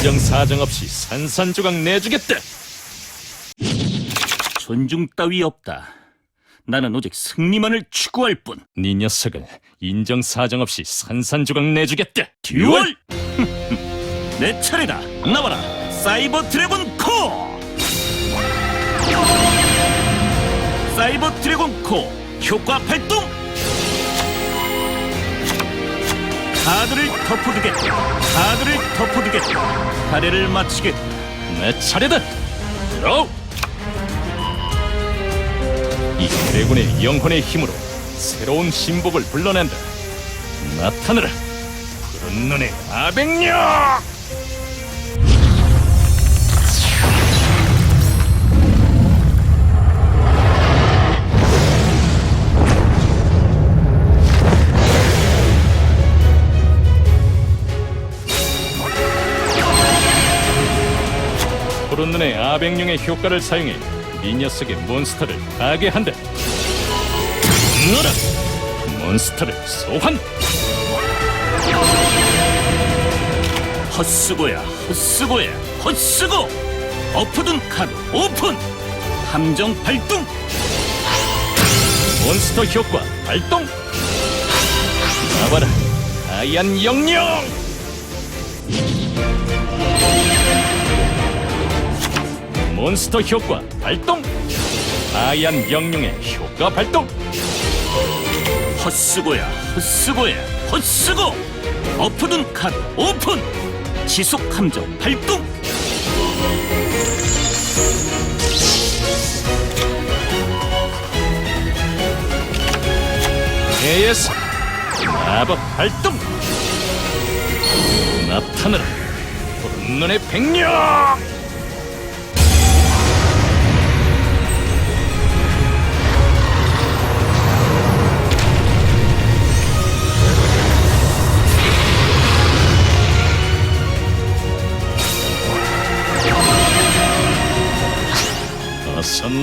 인정사정 없이 산산조각 내주겠다. 존중 따위 없다. 나는 오직 승리만을 추구할 뿐. 네 녀석을 인정사정 없이 산산조각 내주겠다. 듀얼! 내 차례다. 나와라. 사이버 드래곤 코! 사이버 드래곤 코 효과 발동! 카드를 덮어두겠다. 카드를 덮어두겠다. 파레를 마치겠다. 내 차례다. 들어. 이 드래곤의 영혼의 힘으로 새로운 신복을 불러낸다. 나타나라. 푸른 눈의 아백력. 눈의 아백령의 효과를 사용해 이 녀석의 몬스터를 파괴한다. 너라 몬스터를 소환. 헛수고야 헛수고야 헛수고 엎어둔 카드 오픈 함정 발동 몬스터 효과 발동. 나와라 하얀 영령. 몬스터 효과 발동. 하얀 영령의 효과 발동. 헛수고야 헛수고야 헛수고 엎어둔 카드 오픈 지속 함정 발동 AS 마법 발동. 나타나라 푸른 눈의 백령.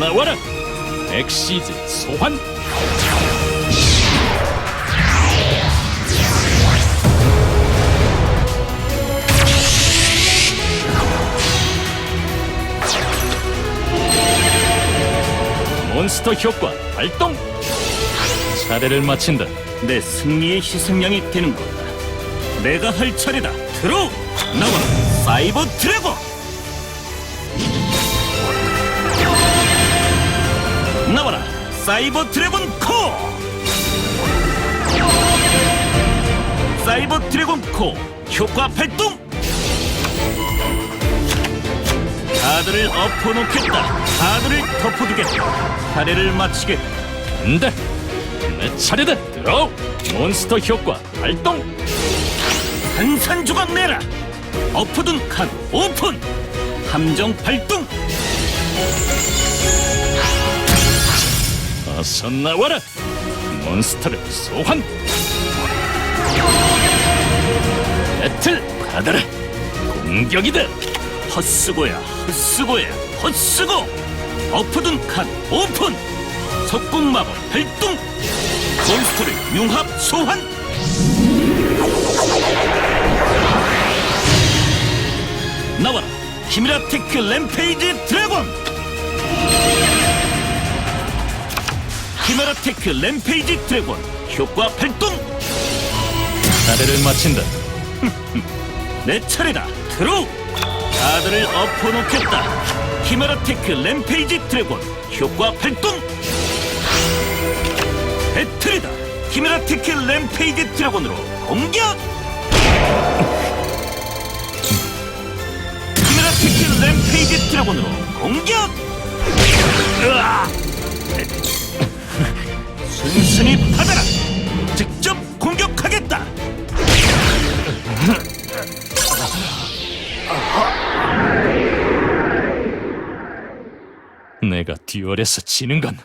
나와라. 엑시즈 소환. 몬스터 효과 발동. 차례를 마친다. 내 승리의 희생양이 되는 거다 내가 할 차례다. 들어 나와라 사이버 드래곤 사이버 드래곤 코 사이버 드래곤 코 효과 발동. 카드를 엎어놓겠다. 카드를 덮어두겠다. 차례를 마치겠다 안돼 내 차례다. 들어. 몬스터 효과 발동. 산산조각 내라. 엎어둔 칸 오픈. 함정 발동 어서 나와라. 몬스터를 소환. 배틀 받아라. 공격이다. 헛수고야 헛수고야 헛수고. 엎어둔 칸 오픈. 석궁마법 발동. 몬스터를 융합 소환. 나와라. 키미라 테크 램페이지 드래곤 키미라 테크 램페이지 드래곤 효과 발동! 차례를 마친다 내 차례다. 들어 카드를 엎어놓겠다. 히메라 테크 램페이지 드래곤 효과 발동! 배틀이다. 히메라 테크 램페이지 드래곤으로 공격! 히메라 테크 램페이지 드래곤으로 공격! 으아! 순순히 받아라 직접 공격하겠다! 내가 듀얼에서 지는 건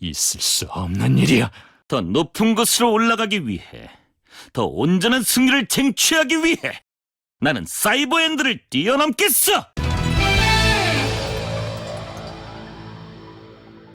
있을 수 없는 일이야. 더 높은 곳으로 올라가기 위해, 더 온전한 승리를 쟁취하기 위해, 나는 사이버엔드를 뛰어넘겠어!